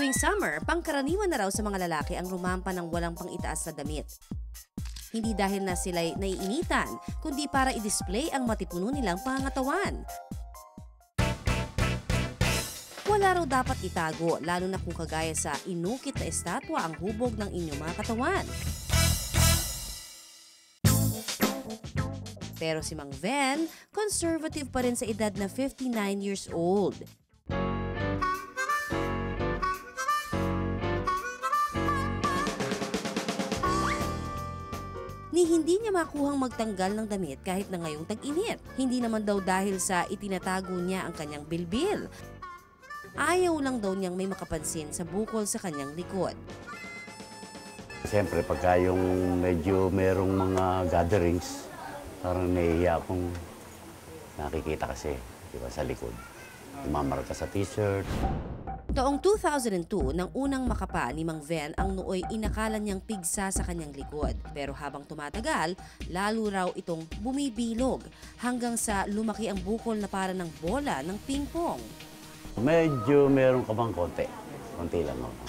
Tuwing summer, pangkaraniwan na raw sa mga lalaki ang rumampa ng walang pang-itaas na damit. Hindi dahil na sila'y naiinitan, kundi para i-display ang matipuno nilang pangangatawan. Wala raw dapat itago, lalo na kung kagaya sa inukit na estatwa ang hubog ng inyong mga katawan. Pero si Mang Ven, conservative pa rin sa edad na 59 years old. Hindi niya makuhang magtanggal ng damit kahit na ngayong tag-init. Hindi naman daw dahil sa itinatago niya ang kanyang bilbil. Ayaw lang daw niyang may makapansin sa bukol sa kanyang likod. Siyempre, pagka yung medyo merong mga gatherings, parang nahihiya akong nakikita kasi, di ba, sa likod. Umamarka sa t-shirt. Taong 2002, nang unang makapa ni Mang Ven ang nooy inakala niyang pigsa sa kanyang likod. Pero habang tumatagal, lalo raw itong bumibilog hanggang sa lumaki ang bukol na para ng bola ng ping-pong. Medyo meron ka bang konti. Konti lang ako.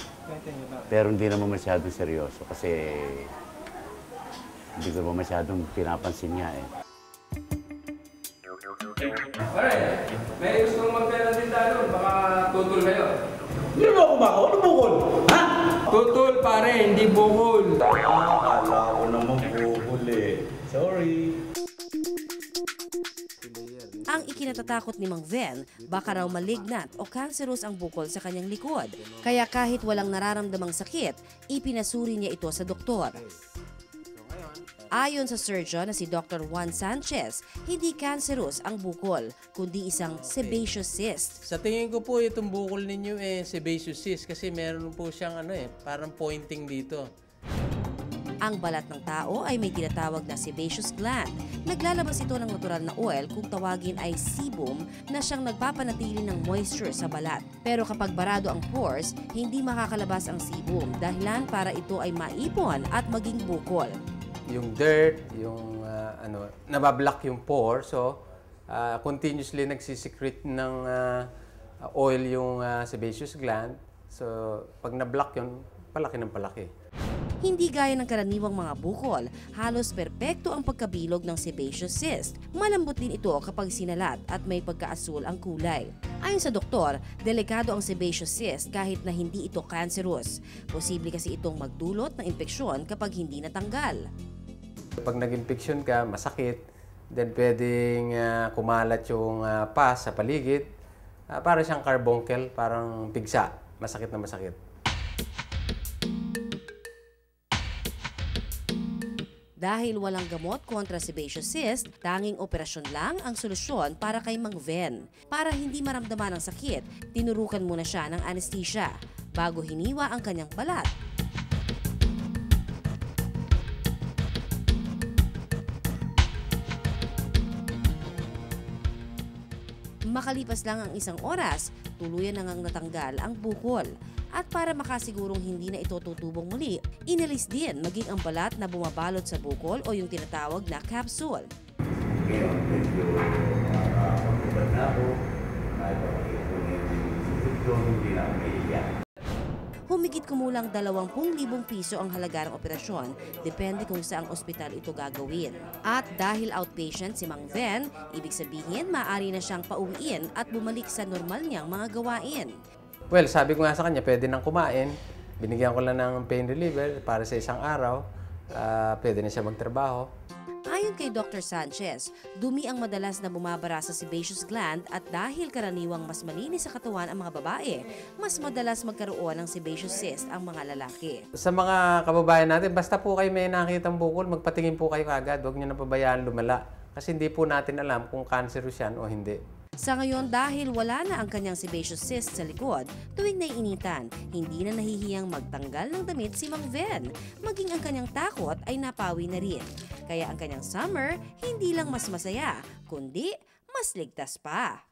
Pero hindi naman masyadong seryoso kasi hindi ko ba masyadong pinapansin niya eh. Pare, may gusto mong magpera din tayo, baka tutol kayo. Mo ako. Ano bukol? Ha? Tutol pare, hindi bukol. Ah, akala ko naman bukol eh. Sorry. Ang ikinatatakot ni Mang Ven, baka raw malignant o cancerous ang bukol sa kanyang likod. Kaya kahit walang nararamdamang sakit, ipinasuri niya ito sa doktor. Ayon sa surgeon na si Dr. Juan Sanchez, hindi cancerous ang bukol, kundi isang sebaceous cyst. Sa tingin ko po itong bukol ninyo eh sebaceous cyst kasi meron po siyang ano eh parang pointing dito. Ang balat ng tao ay may tinatawag na sebaceous gland. Naglalabas ito ng natural na oil kung tawagin ay sebum na siyang nagpapanatili ng moisture sa balat. Pero kapag barado ang pores, hindi makakalabas ang sebum dahilan para ito ay maipon at maging bukol. Yung dirt, yung ah, ano, nabablock yung pore so ah, continuously nagsisecrete ng ah, oil yung ah, sebaceous gland. So pag na-block yun, palaki ng palaki. Hindi gaya ng karaniwang mga bukol, halos perpekto ang pagkabilog ng sebaceous cyst. Malambot din ito kapag sinalat at may pagkaasul ang kulay. Ayon sa doktor, delikado ang sebaceous cyst kahit na hindi ito cancerous. Posible kasi itong magdulot ng impeksyon kapag hindi natanggal. Pag nag-infection ka, masakit, then pwedeng ah, kumalat yung ah, pus sa paligid. Ah, para siyang carbuncle, parang pigsa. Masakit na masakit. Dahil walang gamot kontra sebaceous cyst, tanging operasyon lang ang solusyon para kay Mang Ven. Para hindi maramdaman ang sakit, tinurukan muna siya ng anesthesia bago hiniwa ang kanyang balat. Makalipas lang ang isang oras, tuluyan na ngang natanggal ang bukol. At para makasigurong hindi na ito tutubong muli, inalis din maging ang balat na bumabalot sa bukol o yung tinatawag na capsule. Ngayon, medyo nakakapagod na ako. Nakipagpakita ko na yung sitwasyon, hindi na ako. Humigit kumulang 20,000 piso ang halaga ng operasyon, depende kung saang ospital ito gagawin. At dahil outpatient si Mang Ven, ibig sabihin maaari na siyang pauwiin at bumalik sa normal niyang mga gawain. Well, sabi ko nga sa kanya, pwede nang kumain. Binigyan ko lang ng pain reliever para sa isang araw. Ah, pwede na siya magtrabaho. Ayon kay Dr. Sanchez, dumi ang madalas na bumabara sa sebaceous gland at dahil karaniwang mas malinis sa katawan ang mga babae, mas madalas magkaroon ng sebaceous cyst ang mga lalaki. Sa mga kababayan natin, basta po kayo may nakitang bukol, magpatingin po kayo kagad. Huwag niyo na pabayaan lumala. Kasi hindi po natin alam kung cancerous yan o hindi. Sa ngayon dahil wala na ang kanyang sebaceous cyst sa likod, tuwing naiinitan, hindi na nahihiyang magtanggal ng damit si Mang Ven. Maging ang kanyang takot ay napawi na rin. Kaya ang kanyang summer, hindi lang mas masaya, kundi mas ligtas pa.